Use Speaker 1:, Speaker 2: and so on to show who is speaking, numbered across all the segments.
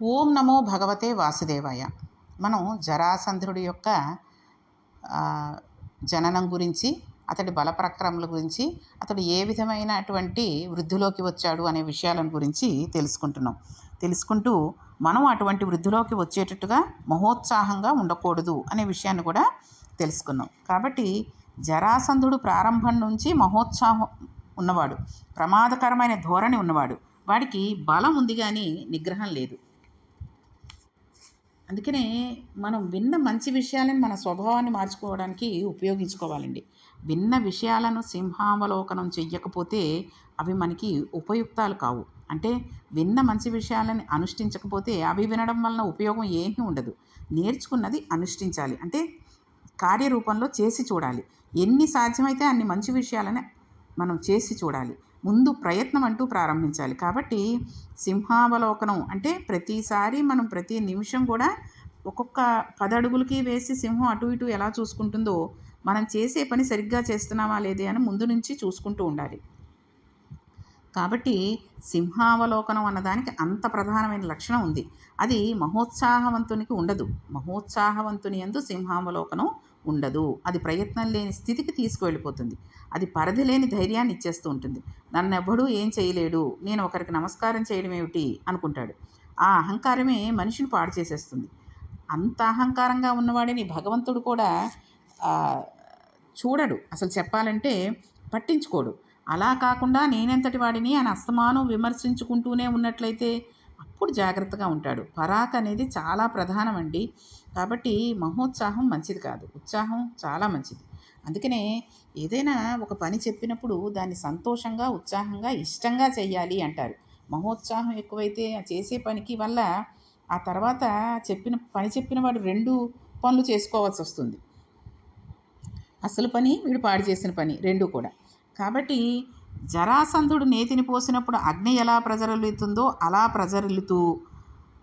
Speaker 1: ఓం నమో భగవతే వాసుదేవాయ. మనం జరాసంధ్రుడి యొక్క జననం గురించి అతడి బలప్రక్రమల గురించి అతడు ఏ విధమైనటువంటి వృద్ధిలోకి వచ్చాడు అనే విషయాలను గురించి తెలుసుకుంటున్నాం. తెలుసుకుంటూ మనం అటువంటి వృద్ధిలోకి వచ్చేటట్టుగా మహోత్సాహంగా ఉండకూడదు అనే విషయాన్ని కూడా తెలుసుకున్నాం. కాబట్టి జరాసంధుడు ప్రారంభం నుంచి మహోత్సాహం ఉన్నవాడు ప్రమాదకరమైన ధోరణి ఉన్నవాడు వాడికి బలం ఉంది కానీ నిగ్రహం లేదు. అందుకనే మనం విన్న మంచి విషయాలను మన స్వభావాన్ని మార్చుకోవడానికి ఉపయోగించుకోవాలండి. విన్న విషయాలను సింహావలోకనం చెయ్యకపోతే అవి మనకి ఉపయుక్తాలు కావు. అంటే విన్న మంచి విషయాలని అనుష్ఠించకపోతే అవి వినడం వలన ఉపయోగం ఏమీ ఉండదు. నేర్చుకున్నది అనుష్ఠించాలి. అంటే కార్యరూపంలో చేసి చూడాలి. ఎన్ని సాధ్యమైతే అన్ని మంచి విషయాలని మనం చేసి చూడాలి. ముందు ప్రయత్నం అంటూ ప్రారంభించాలి. కాబట్టి సింహావలోకనం అంటే ప్రతిసారి మనం ప్రతి నిమిషం కూడా ఒక్కొక్క పది అడుగులకి వేసి సింహం అటు ఇటు ఎలా చూసుకుంటుందో మనం చేసే పని సరిగ్గా చేస్తున్నామా లేదే అని ముందు నుంచి చూసుకుంటూ ఉండాలి. కాబట్టి సింహావలోకనం అన్నదానికి అంత ప్రధానమైన లక్షణం ఉంది. అది మహోత్సాహవంతునికి ఉండదు. మహోత్సాహవంతుని ఎందు సింహావలోకనం ఉండదు. అది ప్రయత్నం లేని స్థితికి తీసుకువెళ్ళిపోతుంది. అది పరిధి లేని ధైర్యాన్ని ఇచ్చేస్తూ ఉంటుంది. నన్ను ఎవ్వడూ ఏం చేయలేడు. నేను ఒకరికి నమస్కారం చేయడం ఏమిటి? అనుకుంటాడు. ఆ అహంకారమే మనిషిని పాడు చేసేస్తుంది. అంత అహంకారంగా ఉన్నవాడిని భగవంతుడు కూడా చూడడు. అసలు చెప్పాలంటే పట్టించుకోడు. అలా కాకుండా నేనెంతటి వాడిని అని అస్తమానం విమర్శించుకుంటూనే ఉన్నట్లయితే అప్పుడు జాగ్రత్తగా ఉంటాడు. పరాక్ అనేది చాలా ప్రధానమండి. కాబట్టి మహోత్సాహం మంచిది కాదు. ఉత్సాహం చాలా మంచిది. అందుకనే ఏదైనా ఒక పని చెప్పినప్పుడు దాన్ని సంతోషంగా ఉత్సాహంగా ఇష్టంగా చెయ్యాలి అంటారు. మహోత్సాహం ఎక్కువైతే చేసే పనికి వల్ల ఆ తర్వాత చెప్పిన పని చెప్పిన వాడు రెండు పనులు చేసుకోవాల్సి వస్తుంది. అసలు పని వీడు పాడు చేసిన పని రెండు కూడా. కాబట్టి జరాసంధుడు నేతిని పోసినప్పుడు అగ్ని ఎలా ప్రజ్వరిల్లుతుందో అలా ప్రజ్వరిల్లుతూ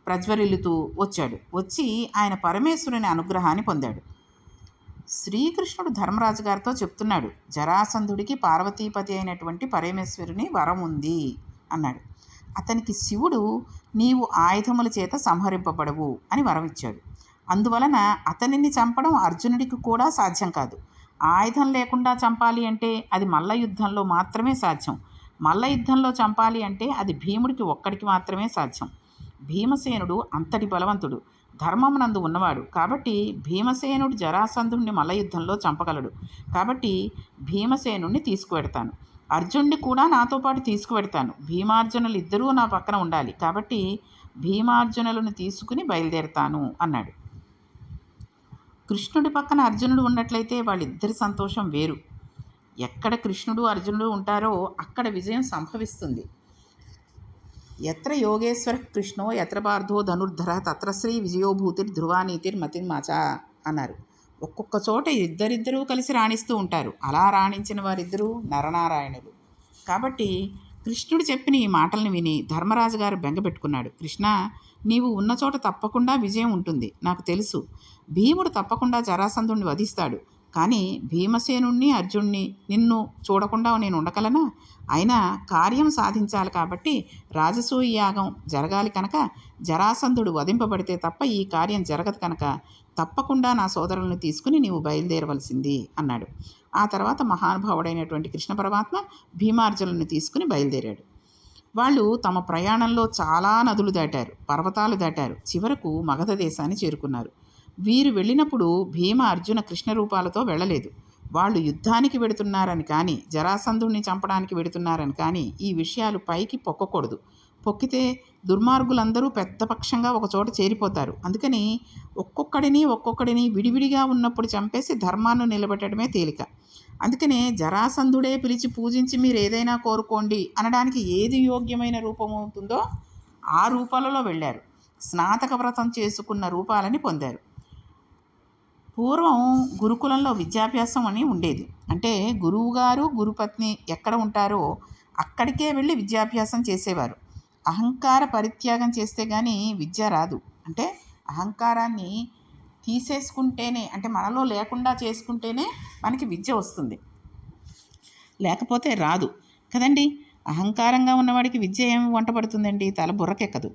Speaker 1: ప్రజ్వరిల్లుతూ వచ్చాడు. వచ్చి ఆయన పరమేశ్వరుని అనుగ్రహాన్ని పొందాడు. శ్రీకృష్ణుడు ధర్మరాజు గారితో చెప్తున్నాడు జరాసంధుడికి పార్వతీపతి అయినటువంటి పరమేశ్వరుని వరం ఉంది అన్నాడు. అతనికి శివుడు నీవు ఆయుధముల చేత సంహరింపబడవు అని వరం ఇచ్చాడు అందువలన అతనిని చంపడం అర్జునుడికి కూడా సాధ్యం కాదు. ఆయుధం లేకుండా చంపాలి అంటే అది మల్ల యుద్ధంలో మాత్రమే సాధ్యం. మల్ల యుద్ధంలో చంపాలి అంటే అది భీముడికి ఒక్కడికి మాత్రమే సాధ్యం. భీమసేనుడు అంతటి బలవంతుడు. ధర్మమునందు ఉన్నవాడు. కాబట్టి భీమసేనుడు జరాసంధుడిని మల్ల యుద్ధంలో చంపగలడు. కాబట్టి భీమసేనుడిని తీసుకువెడతాను. అర్జునుడిని కూడా నాతో పాటు తీసుకువెడతాను. భీమార్జునులు ఇద్దరూ నా పక్కన ఉండాలి. కాబట్టి భీమార్జునులను తీసుకుని బయలుదేరతాను అన్నాడు. కృష్ణుడి పక్కన అర్జునుడు ఉన్నట్లయితే వాళ్ళిద్దరి సంతోషం వేరు. ఎక్కడ కృష్ణుడు అర్జునుడు ఉంటారో అక్కడ విజయం సంభవిస్తుంది. ఎత్ర యోగేశ్వర కృష్ణో ఎత్ర పార్థో ధనుర్ధర తత్ర శ్రీ విజయోభూతిర్ ధ్రువానీతిర్ మతిర్మాచ అన్నారు. ఒక్కొక్క చోట ఇద్దరిద్దరూ కలిసి రాణిస్తూ ఉంటారు. అలా రాణించిన వారిద్దరూ నరనారాయణులు. కాబట్టి కృష్ణుడు చెప్పిన ఈ మాటల్ని విని ధర్మరాజు గారు బెంగపెట్టుకున్నాడు కృష్ణ నీవు ఉన్న చోట తప్పకుండా విజయం ఉంటుంది. నాకు తెలుసు. భీముడు తప్పకుండా జరాసంధుణ్ణి వధిస్తాడు. కానీ భీమసేనుణ్ణి అర్జున్ని నిన్ను చూడకుండా నేను ఉండగలనా? అయినా కార్యం సాధించాలి కాబట్టి రాజసూయ యాగం జరగాలి కనుక జరాసంధుడు వధింపబడితే తప్ప ఈ కార్యం జరగదు కనుక తప్పకుండా నా సోదరులను తీసుకుని నీవు బయలుదేరవలసింది అన్నాడు. ఆ తర్వాత మహానుభావుడైనటువంటి కృష్ణ పరమాత్మ భీమార్జునులను తీసుకుని బయలుదేరాడు. వాళ్ళు తమ ప్రయాణంలో చాలా నదులు దాటారు పర్వతాలు దాటారు. చివరకు మగధ దేశాన్ని చేరుకున్నారు. వీరు వెళ్ళినప్పుడు భీమ అర్జున కృష్ణ రూపాలతో వెళ్ళలేదు. వాళ్ళు యుద్ధానికి వెడుతున్నారని కానీ జరాసంధుడిని చంపడానికి వెడుతున్నారని కానీ ఈ విషయాలు పైకి పొక్కకూడదు. పొక్కితే దుర్మార్గులందరూ పెద్ద పక్షంగా ఒకచోట చేరిపోతారు. అందుకని ఒక్కొక్కడిని ఒక్కొక్కడిని విడివిడిగా ఉన్నప్పుడు చంపేసి ధర్మాన్ని నిలబెట్టడమే తేలిక. అందుకనే జరాసంధుడే పిలిచి పూజించి మీరు ఏదైనా కోరుకోండి అనడానికి ఏది యోగ్యమైన రూపం అవుతుందో ఆ రూపాలలో వెళ్ళారు. స్నాతక వ్రతం చేసుకున్న రూపాలని పొందారు. పూర్వం గురుకులంలో విద్యాభ్యాసం అని ఉండేది. అంటే గురువుగారు గురుపత్ని ఎక్కడ ఉంటారో అక్కడికే వెళ్ళి విద్యాభ్యాసం చేసేవారు. అహంకార పరిత్యాగం చేస్తే కానీ విద్య రాదు. అంటే అహంకారాన్ని తీసేసుకుంటేనే అంటే మనలో లేకుండా చేసుకుంటేనే మనకి విద్య వస్తుంది. లేకపోతే రాదు. కదండి? అహంకారంగా ఉన్నవాడికి విద్య ఏమి వంట పడుతుందండి తల బుర్రకెక్కదు.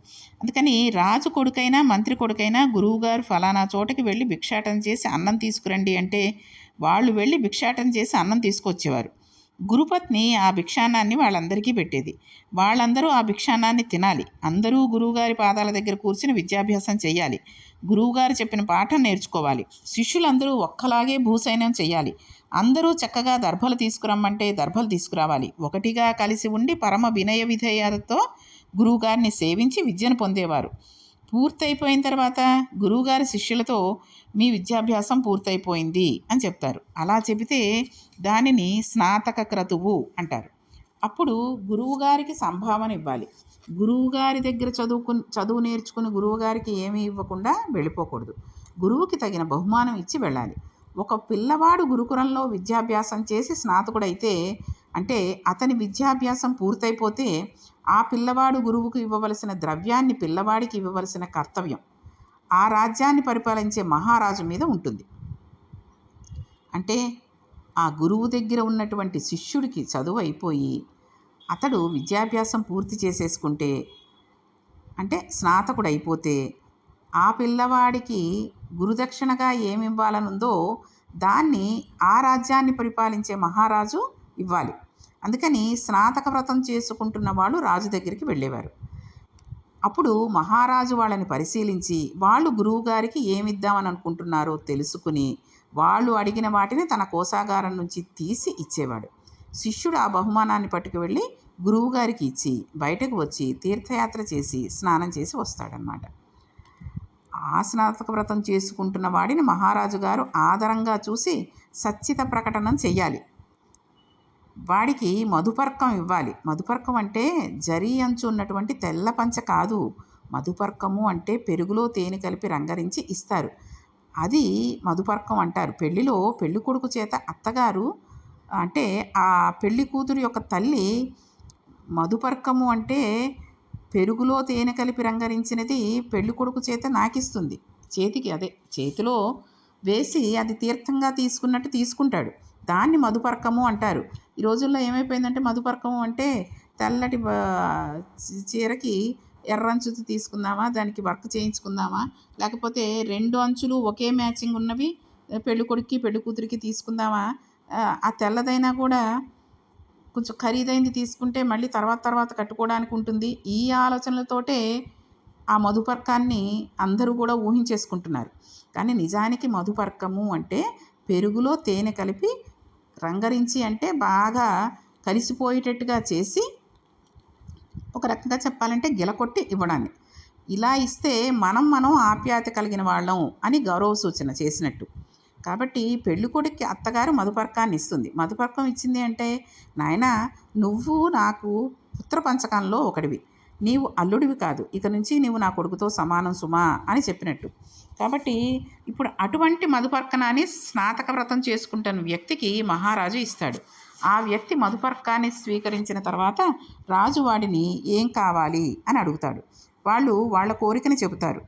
Speaker 1: అందుకని రాజు కొడుకైనా మంత్రి కొడుకైనా గురువుగారు ఫలానా చోటకి వెళ్ళి భిక్షాటన చేసి అన్నం తీసుకురండి అంటే వాళ్ళు వెళ్ళి భిక్షాటన చేసి అన్నం తీసుకొచ్చేవారు. గురుపత్ని ఆ భిక్షాన్నాన్ని వాళ్ళందరికీ పెట్టేది. వాళ్ళందరూ ఆ భిక్షాన్నాన్ని తినాలి. అందరూ గురువుగారి పాదాల దగ్గర కూర్చుని విద్యాభ్యాసం చేయాలి గురువుగారు చెప్పిన పాఠం నేర్చుకోవాలి. శిష్యులందరూ ఒక్కలాగే భూసైన్యం చేయాలి అందరూ చక్కగా దర్భలు తీసుకురమ్మంటే దర్భలు తీసుకురావాలి. ఒకటిగా కలిసి ఉండి పరమ వినయ విధేయాలతో గురువుగారిని సేవించి విద్యను పొందేవారు. పూర్తయిపోయిన తర్వాత గురువుగారి శిష్యులతో మీ విద్యాభ్యాసం పూర్తయిపోయింది అని చెప్తారు. అలా చెబితే దానిని స్నాతక క్రతువు అంటారు. అప్పుడు గురువుగారికి సంభావన ఇవ్వాలి. గురువుగారి దగ్గర చదువుకు చదువు నేర్చుకుని గురువుగారికి ఏమీ ఇవ్వకుండా వెళ్ళిపోకూడదు. గురువుకి తగిన బహుమానం ఇచ్చి వెళ్ళాలి. ఒక పిల్లవాడు గురుకులంలో విద్యాభ్యాసం చేసి స్నాతకుడైతే అంటే అతని విద్యాభ్యాసం పూర్తయిపోతే ఆ పిల్లవాడు గురువుకు ఇవ్వవలసిన ద్రవ్యాన్ని పిల్లవాడికి ఇవ్వవలసిన కర్తవ్యం. ఆ రాజ్యాన్ని పరిపాలించే మహారాజు మీద ఉంటుంది. అంటే ఆ గురువు దగ్గర ఉన్నటువంటి శిష్యుడికి చదువు అయిపోయి అతడు విద్యాభ్యాసం పూర్తి చేసేసుకుంటే అంటే స్నాతకుడు అయిపోతే ఆ పిల్లవాడికి గురుదక్షిణగా ఏమి ఇవ్వాలనుందో దాన్ని ఆ రాజ్యాన్ని పరిపాలించే మహారాజు ఇవ్వాలి. అందుకని స్నాతక వ్రతం చేసుకుంటున్న వాళ్ళు రాజు దగ్గరికి వెళ్ళేవారు. అప్పుడు మహారాజు వాళ్ళని పరిశీలించి వాళ్ళు గురువుగారికి ఏమిద్దామని అనుకుంటున్నారో తెలుసుకుని వాళ్ళు అడిగిన వాటిని తన కోసాగారం నుంచి తీసి ఇచ్చేవాడు. శిష్యుడు ఆ బహుమానాన్ని పట్టుకు వెళ్ళి గురువుగారికి ఇచ్చి బయటకు వచ్చి తీర్థయాత్ర చేసి స్నానం చేసి వస్తాడనమాట ఆ స్నాతక వ్రతం చేసుకుంటున్న వాడిని మహారాజు గారు ఆదరంగా చూసి సచ్చిత ప్రకటనం చెయ్యాలి. వాడికి మధుపర్కం ఇవ్వాలి. మధుపర్కం అంటే జరీ అంచు ఉన్నటువంటి తెల్ల పంచ కాదు. మధుపర్కము అంటే పెరుగులో తేనె కలిపి రంగరించి ఇస్తారు. అది మధుపర్కం అంటారు. పెళ్ళిలో పెళ్ళి కొడుకు చేత అత్తగారు అంటే ఆ పెళ్ళి కూతురు యొక్క తల్లి మధుపర్కము అంటే పెరుగులో తేనె కలిపి రంగరించినది పెళ్ళి కొడుకు చేత నాకిస్తుంది. చేతికి అదే. చేతిలో వేసి అది తీర్థంగా తీసుకున్నట్టు తీసుకుంటాడు. దాన్ని మధుపర్కము అంటారు. ఈ రోజుల్లో ఏమైపోయిందంటే మధుపర్కము అంటే తెల్లటి చీరకి ఎర్ర అంచుతో తీసుకుందామా దానికి వర్క్ చేయించుకుందామా లేకపోతే రెండు అంచులు ఒకే మ్యాచింగ్ ఉన్నవి పెళ్ళి కొడుక్కి పెళ్ళి కూతురికి తీసుకుందామా ఆ, ఆ తెల్లదైనా కూడా కొంచెం ఖరీదైంది తీసుకుంటే మళ్ళీ తర్వాత తర్వాత కట్టుకోవడానికి ఉంటుంది. ఈ ఆలోచనలతోటే ఆ మధుపర్కాన్ని అందరూ కూడా ఊహించేసుకుంటున్నారు. కానీ నిజానికి మధుపర్కము అంటే పెరుగులో తేనె కలిపి రంగరించి అంటే బాగా కలిసిపోయేటట్టుగా చేసి ఒక రకంగా చెప్పాలంటే గిలకొట్టి ఇవ్వడాన్ని. ఇలా ఇస్తే మనం మనం ఆప్యాయత కలిగిన వాళ్ళం అని గౌరవ సూచన చేసినట్టు. కాబట్టి పెళ్ళికొడుక్కి అత్తగారు మధుపర్కాన్ని ఇస్తుంది. మధుపర్కం ఇచ్చింది అంటే నాయన నువ్వు నాకు పుత్ర పంచకంలో ఒకడివి. నీవు అల్లుడివి కాదు. ఇక నుంచి నీవు నా కొడుకుతో సమానం సుమా అని చెప్పినట్టు. కాబట్టి ఇప్పుడు అటువంటి మధుపర్కనాన్ని స్నాతక వ్రతం చేసుకుంటున్న వ్యక్తికి మహారాజు ఇస్తాడు. ఆ వ్యక్తి మధుపర్కాన్ని స్వీకరించిన తర్వాత రాజు వాడిని ఏం కావాలి అని అడుగుతాడు. వాళ్ళు వాళ్ళ కోరికని చెబుతారు.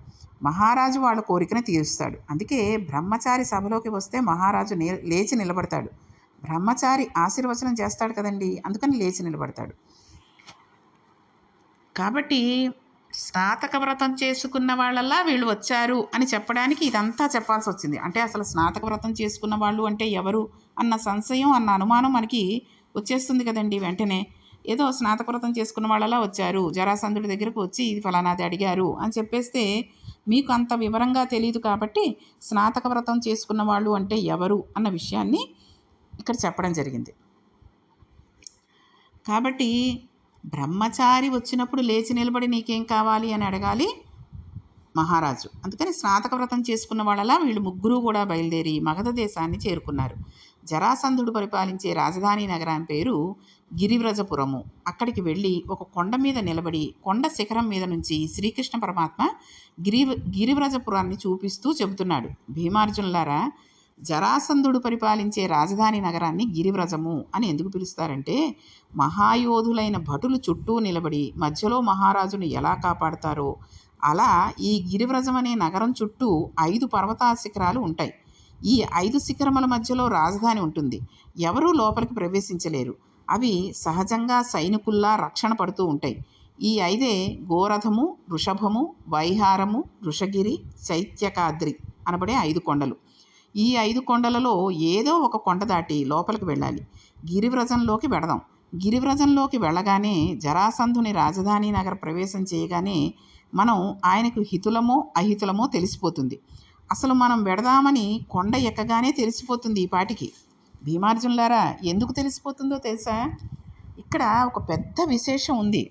Speaker 1: మహారాజు వాళ్ళ కోరికను తీరుస్తాడు. అందుకే బ్రహ్మచారి సభలోకి వస్తే మహారాజు లేచి నిలబడతాడు. బ్రహ్మచారి ఆశీర్వచనం చేస్తాడు కదండి. అందుకని లేచి నిలబడతాడు. కాబట్టి స్నాతక వ్రతం చేసుకున్న వాళ్ళల్లా వీళ్ళు వచ్చారు అని చెప్పడానికి ఇదంతా చెప్పాల్సి వచ్చింది. అంటే అసలు స్నాతక వ్రతం చేసుకున్న వాళ్ళు అంటే ఎవరు అన్న సంశయం అన్న అనుమానం మనకి వచ్చేస్తుంది కదండి వెంటనే. ఏదో స్నాతక వ్రతం చేసుకున్న వాళ్ళలా వచ్చారు జరాసంధుడి దగ్గరకు వచ్చి ఇది ఫలానాది అడిగారు అని చెప్పేస్తే మీకు అంత వివరంగా తెలియదు కాబట్టి స్నాతక వ్రతం చేసుకున్న వాళ్ళు అంటే ఎవరు అన్న విషయాన్ని ఇక్కడ చెప్పడం జరిగింది. కాబట్టి బ్రహ్మచారి వచ్చినప్పుడు లేచి నిలబడి నీకేం కావాలి అని అడగాలి మహారాజు. అందుకని స్నాతక వ్రతం చేసుకున్న వాళ్ళలా వీళ్ళు ముగ్గురు కూడా బయలుదేరి మగధ దేశాన్ని చేరుకున్నారు. జరాసంధుడు పరిపాలించే రాజధాని నగరం పేరు గిరివ్రజపురము. అక్కడికి వెళ్ళి ఒక కొండ మీద నిలబడి కొండ శిఖరం మీద నుంచి శ్రీకృష్ణ పరమాత్మ గిరి గిరివ్రజపురాన్ని చూపిస్తూ చెబుతున్నాడు. భీమార్జునులారా జరాసంధుడు పరిపాలించే రాజధాని నగరాన్ని గిరివ్రజము అని ఎందుకు పిలుస్తారంటే మహాయోధులైన భటులు చుట్టూ నిలబడి మధ్యలో మహారాజును ఎలా కాపాడతారో. అలా ఈ గిరివ్రజం అనే నగరం చుట్టూ ఐదు పర్వతా శిఖరాలు ఉంటాయి. ఈ ఐదు శిఖరముల మధ్యలో రాజధాని ఉంటుంది. ఎవరూ లోపలికి ప్రవేశించలేరు. అవి సహజంగా సైనికుల్లా రక్షణ పడుతూ ఉంటాయి. ఈ ఐదే గోరథము వృషభము వైహారము వృషగిరి చైత్యకాద్రి అనబడే ఐదు కొండలు. ఈ ఐదు కొండలలో ఏదో ఒక కొండ దాటి లోపలికి వెళ్ళాలి. గిరివ్రజంలోకి వెడదాం. గిరివ్రజంలోకి వెళ్ళగానే జరాసంధుని రాజధాని నగర ప్రవేశం చేయగానే మనం ఆయనకు హితులమో అహితులమో తెలిసిపోతుంది. అసలు మనం వెడదామని కొండ ఎక్కగానే తెలిసిపోతుంది ఈ పాటికి. భీమార్జునులారా ఎందుకు తెలిసిపోతుందో తెలుసా? ఇక్కడ ఒక పెద్ద విశేషం ఉంది.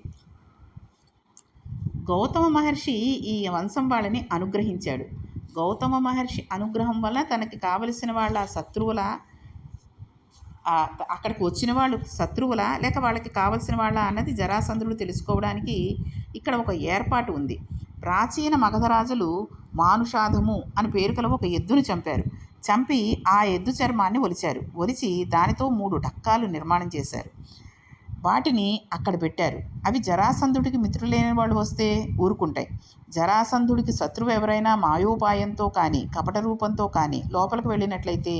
Speaker 1: గౌతమ మహర్షి ఈ వంశం వాళ్ళని అనుగ్రహించాడు. గౌతమ మహర్షి అనుగ్రహం వల్ల తనకి కావలసిన వాళ్ళ శత్రువుల అక్కడికి వచ్చిన వాళ్ళు శత్రువుల లేక వాళ్ళకి కావలసిన వాళ్ళ అన్నది జరాసంధుడు తెలుసుకోవడానికి ఇక్కడ ఒక ఏర్పాటు ఉంది. ప్రాచీన మగధరాజులు మానుషాధము అని పేరు కల ఒక ఎద్దును చంపారు. చంపి ఆ ఎద్దు చర్మాన్ని ఒలిచారు. ఒలిచి దానితో మూడు డక్కాలు నిర్మాణం చేశారు. వాటిని అక్కడ పెట్టారు. అవి జరాసంధుడికి మిత్రులైన వాళ్ళు వస్తే ఊరుకుంటాయి. జరాసంధుడికి శత్రువు ఎవరైనా మాయోపాయంతో కానీ కపట రూపంతో కానీ లోపలికి వెళ్ళినట్లయితే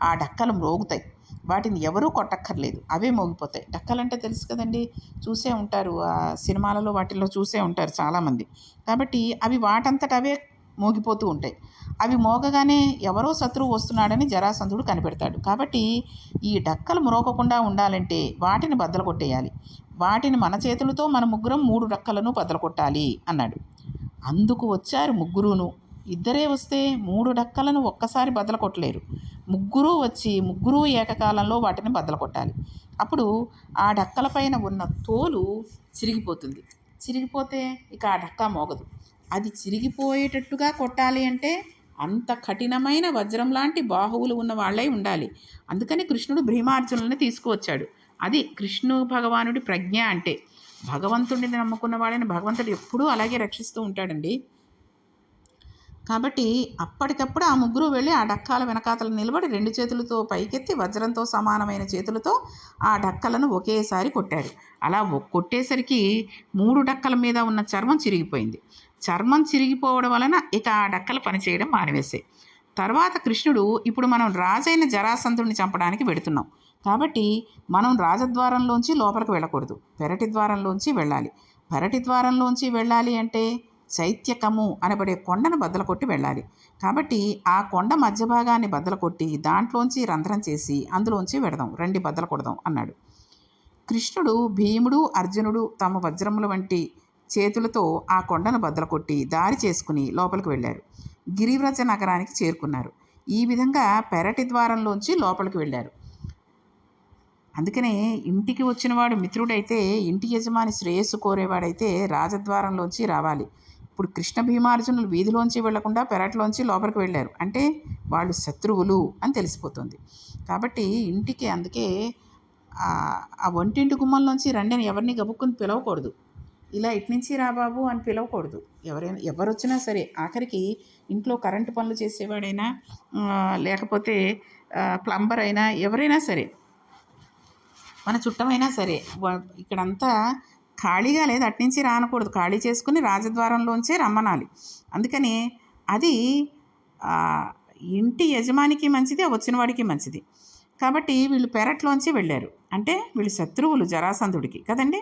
Speaker 1: ఆ డక్కలు మ్రోగుతాయి. వాటిని ఎవరూ కొట్టక్కర్లేదు. అవే మోగిపోతాయి. డక్కలంటే తెలుసు కదండి. చూసే ఉంటారు. ఆ సినిమాలలో వాటిల్లో చూసే ఉంటారు చాలామంది. కాబట్టి అవి వాటంతట అవే మోగిపోతూ ఉంటాయి. అవి మోగగానే ఎవరో శత్రువు వస్తున్నాడని జరాసంధుడు కనిపెడతాడు. కాబట్టి ఈ డక్కలు మ్రోగకుండా ఉండాలంటే వాటిని బద్దలు కొట్టేయాలి వాటిని మన చేతులతో మన ముగ్గురం మూడు డక్కలను బద్దలు కొట్టాలి అన్నాడు. అందుకు వచ్చారు ముగ్గురును. ఇద్దరే వస్తే మూడు డక్కలను ఒక్కసారి బద్దలు కొట్టలేరు ముగ్గురు వచ్చి ముగ్గురు ఏకకాలంలో వాటిని బద్దలు కొట్టాలి అప్పుడు ఆ డక్కలపైన ఉన్న తోలు చిరిగిపోతుంది. చిరిగిపోతే ఇక ఆ డక్క మోగదు. అది చిరిగిపోయేటట్టుగా కొట్టాలి అంటే అంత కఠినమైన వజ్రం లాంటి బాహువులు ఉన్న వాళ్ళై ఉండాలి. అందుకని కృష్ణుడు భీమార్జునుల్ని తీసుకువచ్చాడు. అది కృష్ణు భగవానుడి ప్రజ్ఞ అంటే. భగవంతుడిని నమ్ముకున్న వాళ్ళని భగవంతుడు ఎప్పుడూ అలాగే రక్షిస్తూ ఉంటాడండి. కాబట్టి అప్పటికప్పుడు ఆ ముగ్గురు వెళ్ళి ఆ డక్కాల వెనకాతలు నిలబడి రెండు చేతులతో పైకెత్తి వజ్రంతో సమానమైన చేతులతో ఆ డక్కలను ఒకేసారి కొట్టాడు అలా కొట్టేసరికి మూడు డక్కల మీద ఉన్న చర్మం చిరిగిపోయింది. చర్మం చిరిగిపోవడం వలన ఇక ఆ డక్కలు పనిచేయడం మానివేశాయి తర్వాత కృష్ణుడు ఇప్పుడు మనం రాజైన జరాసంధుడిని చంపడానికి వెడుతున్నాం. కాబట్టి మనం రాజద్వారంలోంచి లోపలికి వెళ్ళకూడదు. పెరటి ద్వారంలోంచి వెళ్ళాలి. పెరటి ద్వారంలోంచి వెళ్ళాలి అంటే శైత్యకము అనబడే కొండను బద్దలు కొట్టి వెళ్ళాలి. కాబట్టి ఆ కొండ మధ్య భాగాన్ని బద్దలు కొట్టి దాంట్లోంచి రంధ్రం చేసి అందులోంచి వెడదాం. రండి బద్దలు కొడదాం అన్నాడు. కృష్ణుడు భీముడు అర్జునుడు తమ వజ్రముల వంటి చేతులతో ఆ కొండను బద్దలు కొట్టి దారి చేసుకుని లోపలికి వెళ్ళారు. గిరివ్రజ నగరానికి చేరుకున్నారు. ఈ విధంగా పెరటి ద్వారంలోంచి లోపలికి వెళ్ళారు. అందుకనే ఇంటికి వచ్చినవాడు మిత్రుడైతే ఇంటి యజమాని శ్రేయస్సు కోరేవాడైతే రాజద్వారంలోంచి రావాలి. ఇప్పుడు కృష్ణ భీమార్జునులు వీధిలోంచి వెళ్ళకుండా పెరట్లోంచి లోపలికి వెళ్ళారు. అంటే వాళ్ళు శత్రువులు అని తెలిసిపోతుంది. కాబట్టి ఇంటికి అందుకే ఆ- వంటింటి గుమ్మంలోంచి రండి అని ఎవరిని గబుక్కుని పిలవకూడదు. ఇలా ఇటు నుంచి రా బాబు అని పిలవకూడదు. ఎవరైనా ఎవరు వచ్చినా సరే ఆఖరికి ఇంట్లో కరెంటు పనులు చేసేవాడైనా లేకపోతే ప్లంబర్ అయినా ఎవరైనా సరే మన చుట్టమైనా సరే ఇక్కడంతా ఖాళీగా లేదు. అట్నుంచి రానకూడదు. ఖాళీ చేసుకుని రాజద్వారంలోంచే రమ్మనాలి. అందుకని అది ఇంటి యజమానికి మంచిది వచ్చిన వాడికి మంచిది. కాబట్టి వీళ్ళు పెరట్లోంచి వెళ్ళారు. అంటే వీళ్ళు శత్రువులు జరాసంధుడికి. కదండి?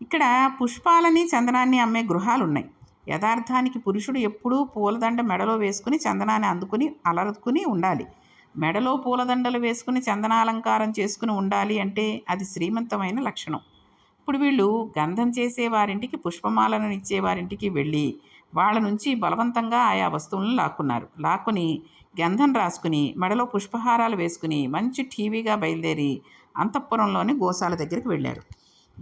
Speaker 1: ఇక్కడ పుష్పాలని చందనాన్ని అమ్మే గృహాలు ఉన్నాయి యథార్థానికి పురుషుడు ఎప్పుడూ పూలదండ మెడలో వేసుకుని చందనాన్ని అందుకుని అలరుకుని ఉండాలి. మెడలో పూలదండలు వేసుకుని చందనాలంకారం చేసుకుని ఉండాలి అంటే అది శ్రీమంతమైన లక్షణం. ఇప్పుడు వీళ్ళు గంధం చేసే వారింటికి పుష్పమాలను ఇచ్చే వారింటికి వెళ్ళి వాళ్ళ నుంచి బలవంతంగా ఆయా వస్తువులను లాక్కున్నారు. లాక్కుని గంధం రాసుకుని మెడలో పుష్పహారాలు వేసుకుని మంచి టీవీగా బయలుదేరి అంతఃపురంలోని గోశాల దగ్గరికి వెళ్ళారు.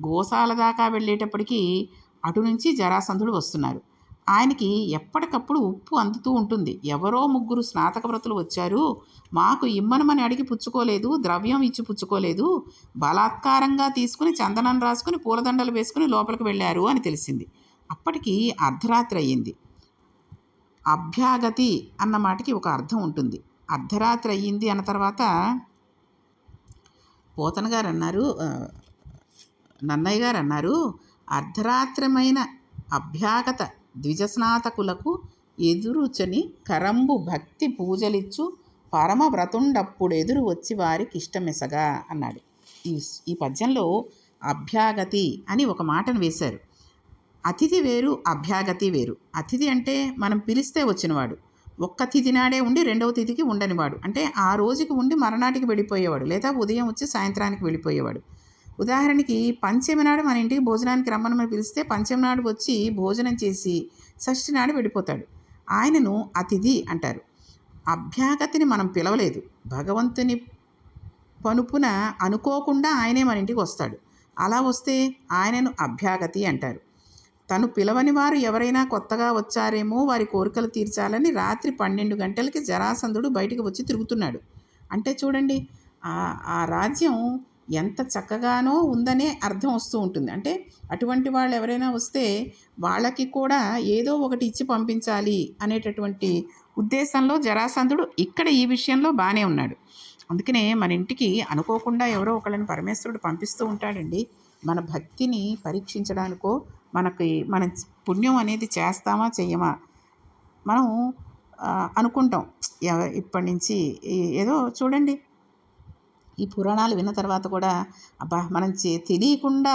Speaker 1: గోశాల దాకా వెళ్ళేటప్పటికీ అటు నుంచి జరాసంధుడు వస్తున్నారు. ఆయనకి ఎప్పటికప్పుడు ఉప్పు అందుతూ ఉంటుంది. ఎవరో ముగ్గురు స్నాతక వ్రతులు వచ్చారు. మాకు ఇమ్మనమని అడిగి పుచ్చుకోలేదు. ద్రవ్యం ఇచ్చి పుచ్చుకోలేదు. బలాత్కారంగా తీసుకుని చందనం రాసుకుని పూలదండలు వేసుకుని లోపలికి వెళ్ళారు అని తెలిసింది. అప్పటికి అర్ధరాత్రి అయ్యింది. అభ్యాగతి అన్న మాటకి ఒక అర్థం ఉంటుంది. అర్ధరాత్రి అయ్యింది అన్న తర్వాత పోతన గారు అన్నారు నన్నయ్య గారు అన్నారు అర్ధరాత్రమైన అభ్యాగత ద్విజస్నాతకులకు ఎదురుచని కరంబు భక్తి పూజలిచ్చు పరమ వ్రతుండప్పుడు ఎదురు వచ్చి వారికి ఇష్టమెసగా అన్నాడు. ఈ ఈ పద్యంలో అభ్యాగతి అని ఒక మాటను వేశారు. అతిథి వేరు అభ్యాగతి వేరు. అతిథి అంటే మనం పిలిస్తే వచ్చినవాడు. ఒక్క తిథి నాడే ఉండి రెండవ తిథికి ఉండనివాడు. అంటే ఆ రోజుకి ఉండి మరనాటికి వెళ్ళిపోయేవాడు. లేదా ఉదయం వచ్చి సాయంత్రానికి వెళ్ళిపోయేవాడు. ఉదాహరణకి పంచమి నాడు మన ఇంటికి భోజనానికి రమ్మని మనం పిలిస్తే పంచమి నాడు వచ్చి భోజనం చేసి షష్ఠి నాడు వెళ్ళిపోతాడు. ఆయనను అతిథి అంటారు. అభ్యాగతిని మనం పిలవలేదు. భగవంతుని పనుపున అనుకోకుండా ఆయనే మన ఇంటికి వస్తాడు. అలా వస్తే ఆయనను అభ్యాగతి అంటారు. తను పిలవని వారు ఎవరైనా కొత్తగా వచ్చారేమో వారి కోరికలు తీర్చాలని రాత్రి పన్నెండు గంటలకి జరాసంధుడు బయటికి వచ్చి తిరుగుతున్నాడు. అంటే చూడండి ఆ ఆ రాజ్యం ఎంత చక్కగానో ఉందనే అర్థం వస్తూ ఉంటుంది. అంటే అటువంటి వాళ్ళు ఎవరైనా వస్తే వాళ్ళకి కూడా ఏదో ఒకటి ఇచ్చి పంపించాలి అనేటటువంటి ఉద్దేశంలో జరాసంధుడు ఇక్కడ ఈ విషయంలో బాగానే ఉన్నాడు. అందుకనే మన ఇంటికి అనుకోకుండా ఎవరో ఒకళ్ళని పరమేశ్వరుడు పంపిస్తూ ఉంటాడండి. మన భక్తిని పరీక్షించడానికో మనకి మన పుణ్యం అనేది చేస్తామా చెయ్యమా? మనం అనుకుంటాం. ఎవ- ఇప్పటి నుంచి ఏదో చూడండి ఈ పురాణాలు విన్న తర్వాత కూడా అబ్బా మనం చే తెలియకుండా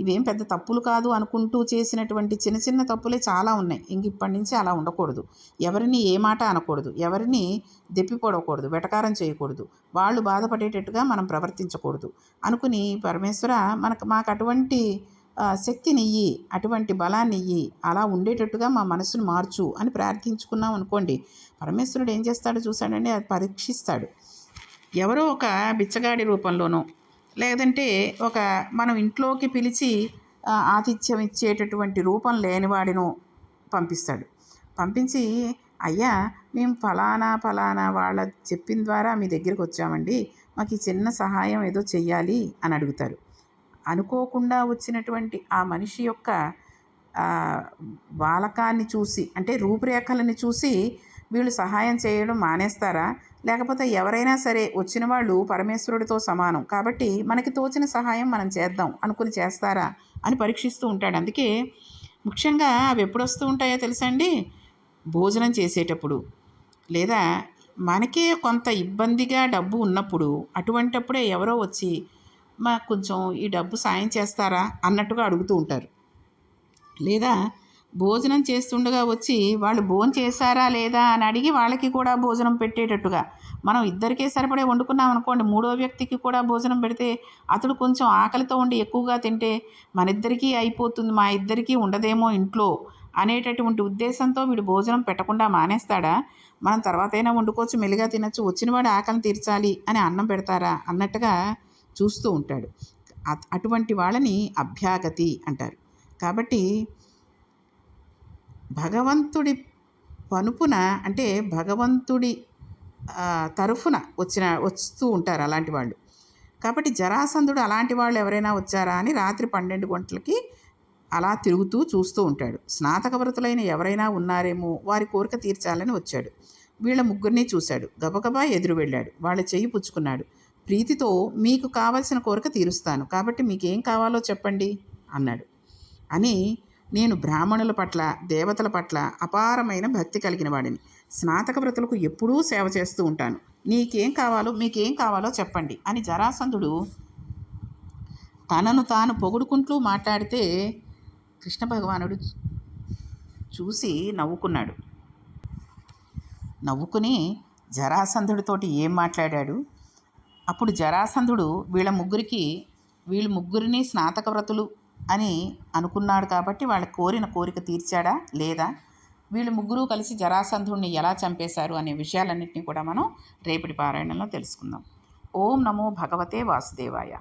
Speaker 1: ఇవేం పెద్ద తప్పులు కాదు అనుకుంటూ చేసినటువంటి చిన్న చిన్న తప్పులే చాలా ఉన్నాయి. ఇంక ఇప్పటి నుంచి అలా ఉండకూడదు. ఎవరిని ఏ మాట అనకూడదు. ఎవరిని దెప్పిపడకూడదు. వెటకారం చేయకూడదు. వాళ్ళు బాధపడేటట్టుగా మనం ప్రవర్తించకూడదు. అనుకుని పరమేశ్వర మనకు మాకు అటువంటి శక్తినియ్యి అటువంటి బలాన్ని ఇయ్యి అలా ఉండేటట్టుగా మా మనసును మార్చు అని ప్రార్థించుకున్నాం అనుకోండి పరమేశ్వరుడు ఏం చేస్తాడో చూశాడండి? అది పరీక్షిస్తాడు. ఎవరో ఒక బిచ్చగాడి రూపంలోనో లేదంటే ఒక మనం ఇంట్లోకి పిలిచి ఆతిథ్యం ఇచ్చేటటువంటి రూపం లేనివాడినో పంపిస్తాడు. పంపించి అయ్యా మేము ఫలానా ఫలానా వాళ్ళ చెప్పిన ద్వారా మీ దగ్గరికి వచ్చామండి. మాకు ఈ చిన్న సహాయం ఏదో చెయ్యాలి అని అడుగుతారు. అనుకోకుండా వచ్చినటువంటి ఆ మనిషి యొక్క బాలకాన్ని చూసి అంటే రూపురేఖలని చూసి వీళ్ళు సహాయం చేయడం మానేస్తారా? లేకపోతే ఎవరైనా సరే వచ్చిన వాళ్ళు పరమేశ్వరుడితో సమానం. కాబట్టి మనకి తోచిన సహాయం మనం చేద్దాం అనుకుని చేస్తారా అని పరీక్షిస్తూ ఉంటాడు. అందుకే ముఖ్యంగా అవి ఎప్పుడు వస్తూ ఉంటాయో తెలుసా అండి? భోజనం చేసేటప్పుడు. లేదా మనకే కొంత ఇబ్బందిగా డబ్బు ఉన్నప్పుడు అటువంటప్పుడే ఎవరో వచ్చి మాకు కొంచెం ఈ డబ్బు సాయం చేస్తారా? అన్నట్టుగా అడుగుతూ ఉంటారు. లేదా భోజనం చేస్తుండగా వచ్చి వాళ్ళు భోజనం చేశారా లేదా అని అడిగి వాళ్ళకి కూడా భోజనం పెట్టేటట్టుగా. మనం ఇద్దరికే సరిపడే వండుకున్నాం అనుకోండి మూడో వ్యక్తికి కూడా భోజనం పెడితే అతడు కొంచెం ఆకలితో ఉండి ఎక్కువగా తింటే మన ఇద్దరికీ అయిపోతుంది మా ఇద్దరికీ ఉండదేమో ఇంట్లో అనేటటువంటి ఉద్దేశంతో వీడు భోజనం పెట్టకుండా మానేస్తాడా? మనం తర్వాత అయినా వండుకోవచ్చు మెల్లిగా తినచ్చు వచ్చినవాడు ఆకలిని తీర్చాలి అని అన్నం పెడతారా అన్నట్టుగా చూస్తూ ఉంటాడు. అటువంటి వాళ్ళని అభ్యాగతి అంటారు. కాబట్టి భగవంతుడి పనుపున అంటే భగవంతుడి తరఫున వచ్చిన వస్తూ ఉంటారు అలాంటి వాళ్ళు. కాబట్టి జరాసంధుడు అలాంటి వాళ్ళు ఎవరైనా వచ్చారా అని రాత్రి పన్నెండు గంటలకి అలా తిరుగుతూ చూస్తూ ఉంటాడు. స్నాతక వ్రతులైన ఎవరైనా ఉన్నారేమో వారి కోరిక తీర్చాలని వచ్చాడు. వీళ్ళ ముగ్గురిని చూశాడు. గబగబా ఎదురు వెళ్ళాడు. వాళ్ళ చెయ్యి పుచ్చుకున్నాడు. ప్రీతితో మీకు కావలసిన కోరిక తీరుస్తాను. కాబట్టి మీకేం కావాలో చెప్పండి అన్నాడు. అని నేను బ్రాహ్మణుల పట్ల దేవతల పట్ల అపారమైన భక్తి కలిగిన వాడిని. స్నాతక వ్రతులకు ఎప్పుడూ సేవ చేస్తూ ఉంటాను. నీకేం కావాలో మీకేం కావాలో చెప్పండి అని జరాసంధుడు తనను తాను పొగుడుకుంటూ మాట్లాడితే కృష్ణ భగవానుడు చూసి నవ్వుకున్నాడు. నవ్వుకుని జరాసంధుడితోటి ఏం మాట్లాడాడు? అప్పుడు జరాసంధుడు వీళ్ళ ముగ్గురికి వీళ్ళు ముగ్గురిని స్నాతక వ్రతులు అని అనుకున్నాడు కాబట్టి వాళ్ళ కోరిన కోరిక తీర్చాడా? లేదా? వీళ్ళు ముగ్గురు కలిసి జరాసంధుడిని ఎలా చంపేశారు అనే విషయాలన్నింటినీ కూడా మనం రేపటి పారాయణంలో తెలుసుకుందాం. ఓం నమో భగవతే వాసుదేవాయ.